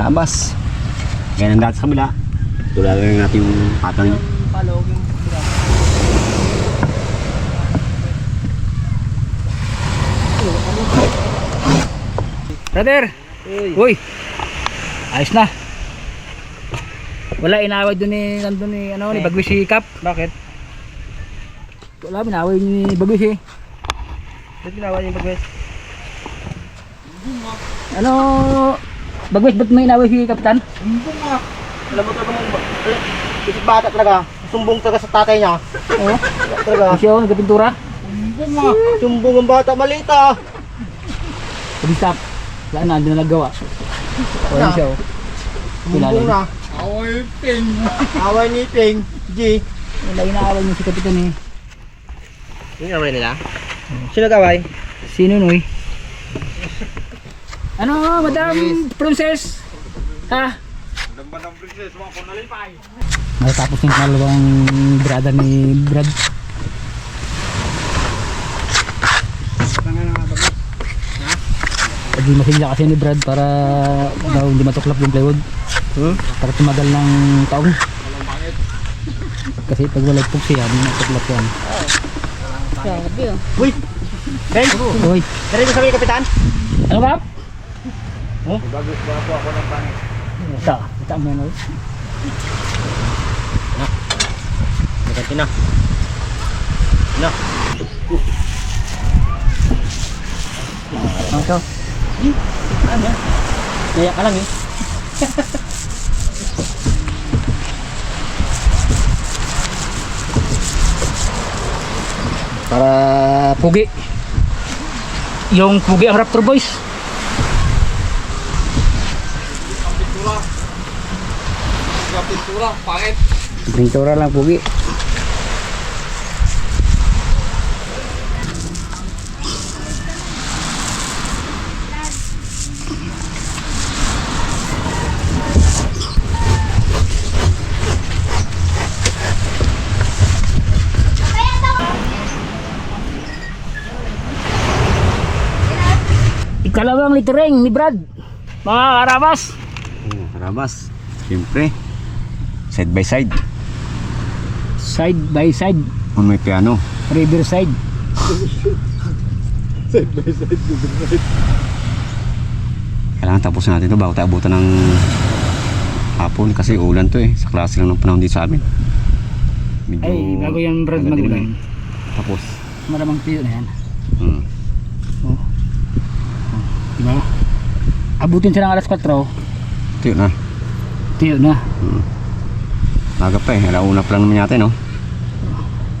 harabas. Kaya nang dati sa kabila. Tulad lang natin yung patang. Palog yung Brother! Uy! Ayos na. Wala inaway doon ni nandun ni ano ni Bagwis si Kap. Bakit? Wala inaway ni Bagwis eh. Ba't ginawa niyo bagwes? Ano Bagwis ba't may inaway si Kapitan? Alam mo talaga mo, isip bata talaga. Sumbong talaga sa tatay niya. Oo. Talaga. Kasi ako nagpintura. Sumbong ang bata, maliit ah. Sabi stop. Wala na, hindi na nagawa. Wala siya oh. Sumbong na. Away ping. Away ni Ping. G. Wala inaaway niya si Kapitan eh. Yung away nila? Sino gaway? Sino noy? Ano, Madam Princess? Ha? Ng princess, mga ko nalipay. Matapos yung kalawang brada ni Brad. Lagi masigla kasi ni Brad para daw hindi matuklap yung plywood. Hmm? Para tumagal ng taong. Kasi pag wala pugsi yan, matuklap yan. Uy! Ben! Uy, Dari ko sabi kapitan? ano ba? Bago ba ako ako ng pangit. Ito, ito mo yan. oh. Maganda na. Na. Ano to? Ano? Kaya ka lang eh. Para pugi. Yung pugi ang Raptor Boys. Pintura, pangit. Pintura lang pugi. Ikalawang litereng ni Brad. Mga karabas. Oh, harabas. Siyempre. Side by side. Side by side. Kung may piano. River side. Kailangan tapusin natin ito bago tayo abutan ng hapon kasi ulan to eh. Sa klase lang ng panahon dito sa amin. Medyo Ay, bago yung maganda magulan. din eh. Tapos. Maramang tiyo na yan. Hmm. Diba? Abutin siya ng alas 4. Ito yun ah. Tiyo na. Maga pa eh. Alauna pa lang naman yata eh, no?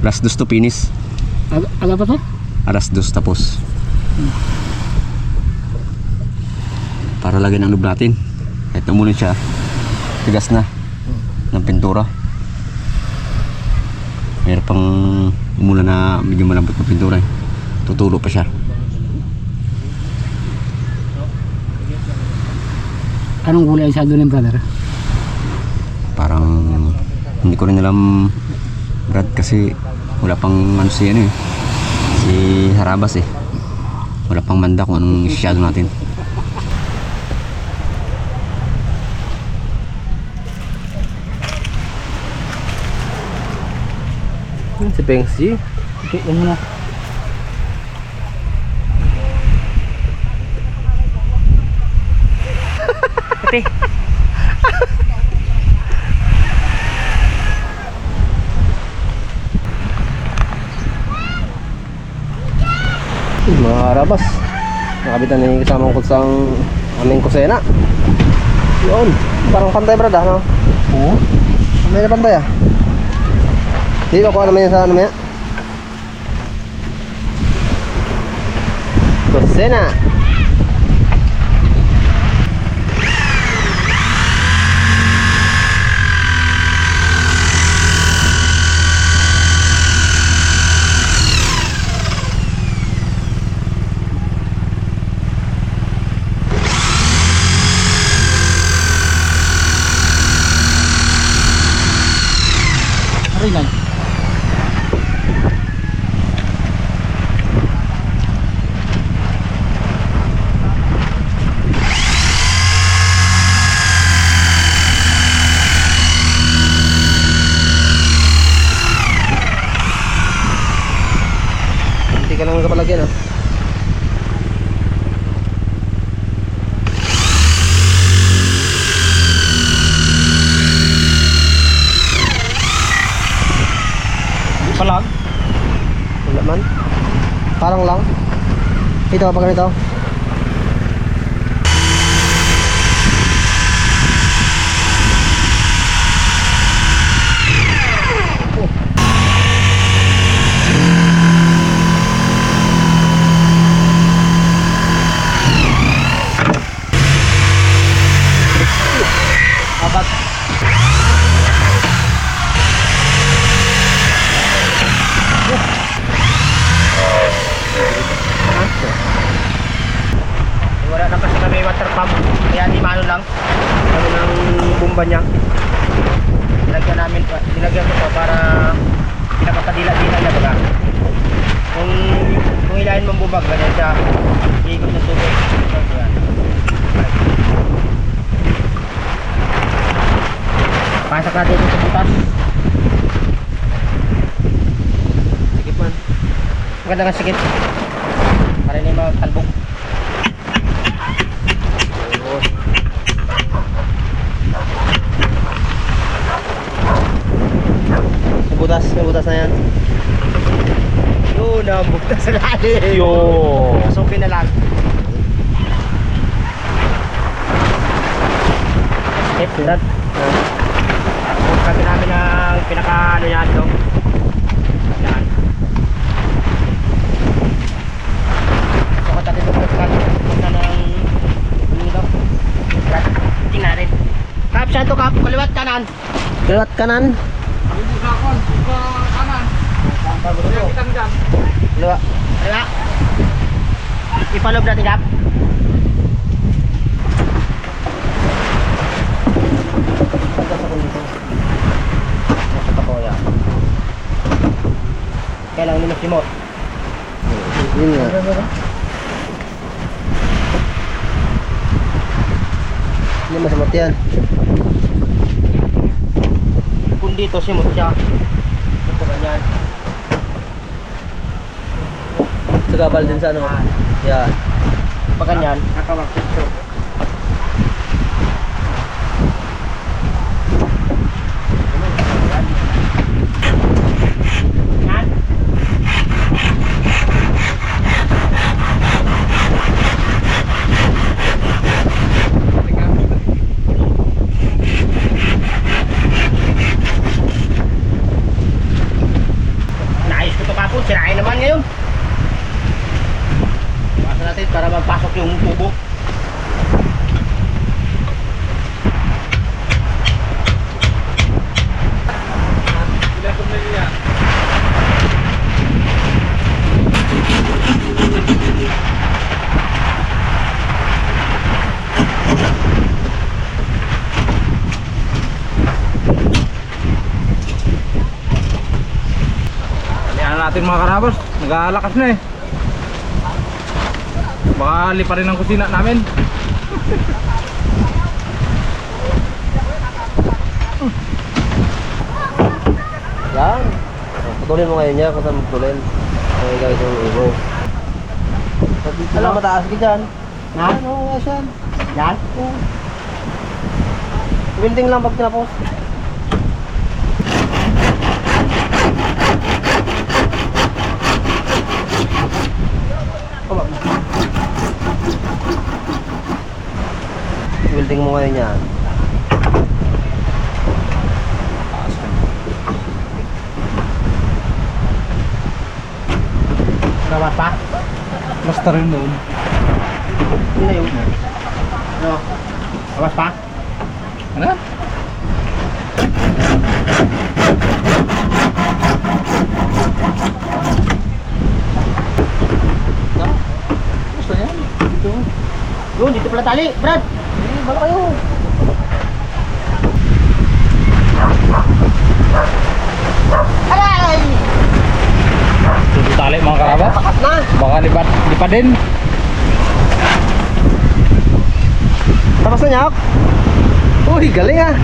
Alas dos to finish. Aga, aga pa to? Alas dos tapos. Para lagyan ng loob natin. Kahit umulan siya, tigas na ng pintura. Meron pang umulan na medyo malambot ng pintura eh. Tutulo pa siya. Anong kulay ang shadow ng brother? Parang hindi ko rin alam Brad kasi wala pang ano si ano eh. Si Harabas eh. Wala pang manda kung anong shadow natin. Si Pengsi. Okay, yan muna. Mga karabas. Nakabitan na yung kasamang kutsang aming kusena. Yun. Parang pantay brad ah, no? Oo. May na pantay ah. Hindi ko naman yan sa ano yan. Kusena. Aray Lagyan lang ng kapalagyan ah. Palag. Wala man. Parang lang. Ito, pag ganito. Abat. Bumba niya. Nilagyan namin pa. Nilagyan ko pa para pinakapadila-dila niya baga. Kung kung ilahin mong bumag, ganyan siya. Iikot ng tubig. Yan. Pasok natin ito sa butas. Sikip man. Maganda nga sikip. Para hindi makalbog. Yung butas, yung butas na yan. Yun, ang butas sa lalim. Yo. Pasukin na lang. Step, dad. Sabi namin ang pinaka ano yan ito. Yan. So, katabi ko pa ito. Punta ng ito? Tingnan natin. Kap, saan to kap? Kaliwat kanan. Kaliwat kanan. Hindi sa kon, sa kanan. Kaya kitang dyan. Kaliwa. Kaliwa. Ipalob natin kap. Kailangan minus remote. Yun nga. Hindi masamot yan. Kung dito simot siya. Ito ganyan. Sa gabal din sa ano? Yan. Pag ganyan. Nakawakit ko. Yan. Naayos ko to kapon, sirain naman ngayon. Pasok natin para magpasok yung tubo. Ilan kong niliya. Kalihan natin mga karabas, nag-aalakas na eh. Baka lipa rin ang kusina namin. Yan. Putulin mo ngayon niya kung saan magputulin. Okay guys, yung ibo. Ano, mataas ka dyan? Ha? Ano, guys yan? Yan? Oo. Winding lang pag tinapos. Winding mo ngayon yan. Namas pa? Basta rin doon. Na yun. Ano? Namas pa? Ano? Basta yan. Dito. Yun, dito pala tali. Brad! Bala kayo. Aray! Tali mga karabas. Pakat na! Baka lipat, lipa din. Tapos na nyok? Uy, galing ah!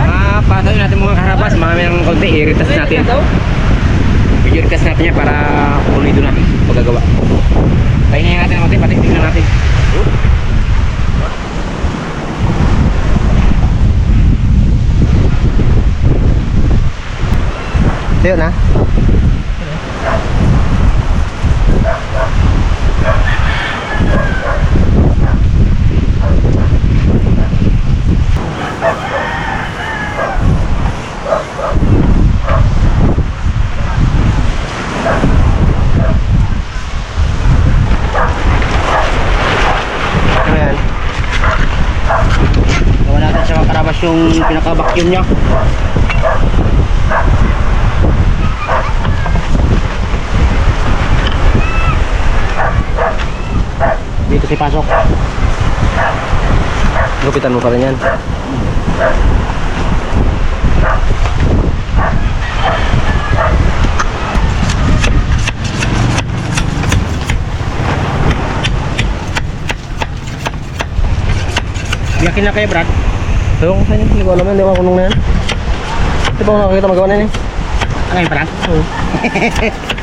Ah, paano natin mga karabas, marami ng konti, iritas natin. Natin yan para pulido natin paggagawa. Pahingayin natin natin, pati tingnan natin. Tayo na. Yung pinaka-vacuum niya. Si Pasok. Gupitan mo pa rin yan. Yakin na kayo, Brad. Ewan ko sa'yo, hindi ko alam yan, hindi ko kulong na yan. Di ba ako nakakita magawa na yan eh? Ano yun, Brad?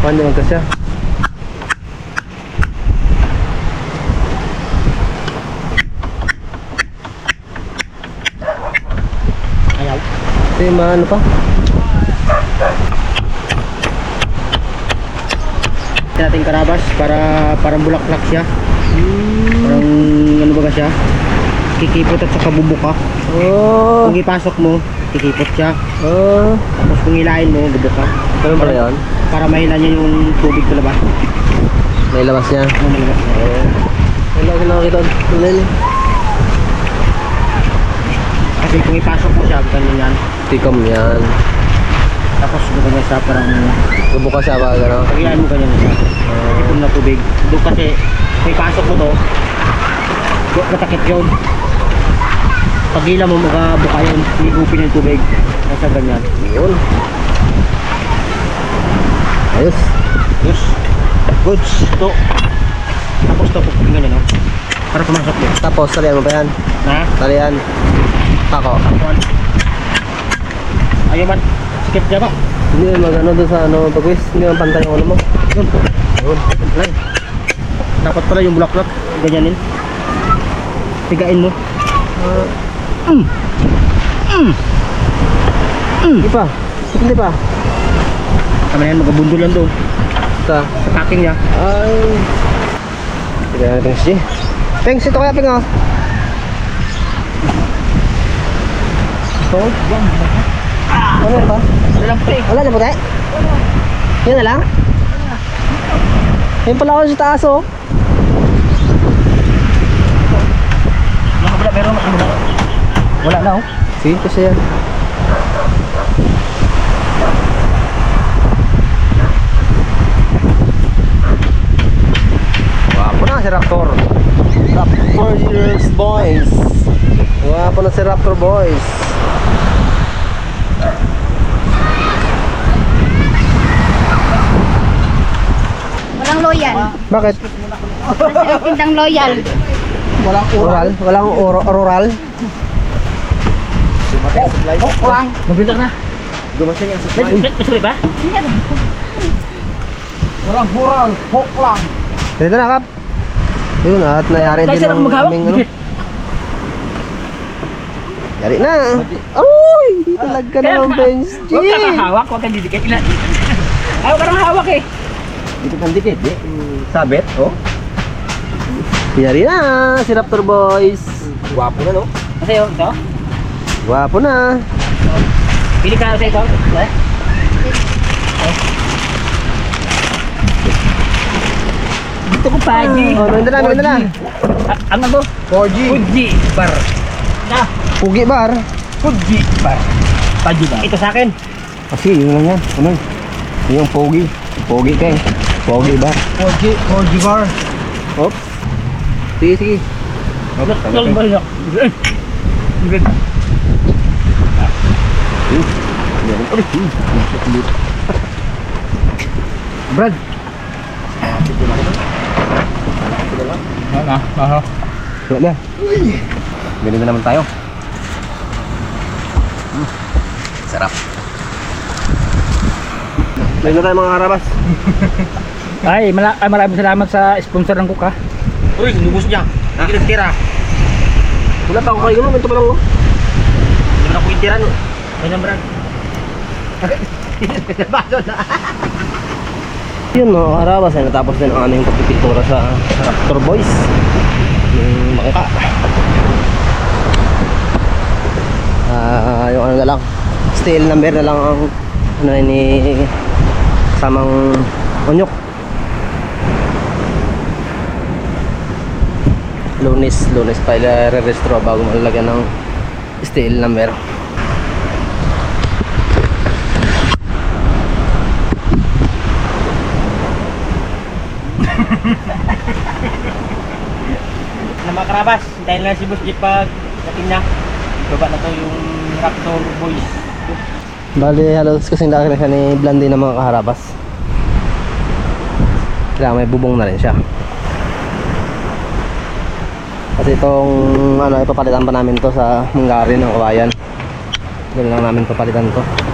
Paano di magkasya? Ayaw. Ito yung mga ano pa? Ito natin karabas para parang bulaklak siya. Parang ano ba siya? Kikipot at saka bubuka. Oh! Kung ipasok mo, kikipot siya. Oh! Tapos kung hilahin mo, bubuka. Ganun pala yun? Para mahila niya yung tubig sa labas. May labas niya. Ano malabas? Wala ko nakakita. Wala yun. Kasi kung ipasok mo siya, ganyan yan. Tikom yan. Tapos ganyan siya parang Bubuka siya ba gano'n? pag hilahin mo ganyan siya. Ipon na tubig. Doon kasi kung ipasok mo to, matakit yun. Pag hila mo, makabuka yun. Higupin yung tubig. Nasa ganyan. Yun. Ayos. Yes. Goods. To. Tapos to, pupin ganyan, no? Para pumasok yun. Tapos, talian mo pa yan. Ha? Talian. Pako. Tapuan. Ayaw man. Sikip niya ba? Hindi mag ano doon sa ano pagwis. Hindi man pantay yung ano mo. Yun. Yun. Yan. Dapat pala yung bulaklak. Ganyanin. Tigain mo. Hindi pa. Hindi pa. Tama na yan, magabundol lang doon. Sa. Sa packing niya. Ay. Tignan natin si. Pengs, ito kaya Peng oh. Ito? Ano ba? Wala na puti? Yan na lang? Yan pala ako sa taas oh. Wala, na oh. Sige, kasi yan. Wapo na si Raptor. Raptor Years Boys. Wapo na si Raptor Boys. Walang loyal. Bakit? Kasi tindang loyal. Rural? Walang oro- rural? Kulang. Mabilang na. Yan sa slide. May ba? Walang hural, hok lang. Dito na, Kap. Yun, at nayari Tayo din maghawak. aming ano. Yari na. Uy! Hindi talaga naman, Benz G. Huwag ka kang hawak, huwag kang didikit. Ina- Ayaw ka nang hawak eh. Dito kang dikit, di? Sabit, oh. Yari na, si Raptor Boys. Gwapo na, no? Kasi yun, ito. Gwapo na. Pili ka na sa ito. Eh? Dito ko pa, G. Oh, ganda na, ganda na. A- Ano to? 4G. Fuji bar. Na, Pugi bar. Fuji bar. Paji ba? Ito sa akin. Kasi yun lang yan. Ano? Yung pogi. Pogi kay. Pogi bar. 4G, 4G bar. Oops. Sige, sige. Lang ba yun? Good. Brad. Ano? Ano? Wala na. Ganito naman tayo. Mm. Sarap. Meron na tayo mga karabas. Ay, mala ay, maraming salamat sa sponsor ng Cook ha. Uy, lubos niya. Hindi nagtira. Wala pa ako kayo mo. Ito pa lang oh. Hindi mo na ko itira no. Ayun ang brad. Yun mga karabas. Ay natapos din ang aming pagpipintura sa Raptor Boys. Yung bangka. Ah, yung ano na lang. Steel number na lang ang ano ni samang onyok. Lunes, lunes pa i-restro bago malagyan ng steel number. Mga karabas, dahil na si Boss Jeep pag dating na. Baba na to yung Raptor Boys. Bali, halos kasing laki na siya ni Blandy ng mga kaharabas. Kaya may bubong na rin siya. Kasi itong ano, ipapalitan pa namin to sa Munggarin ng kawayan. Doon lang namin papalitan to.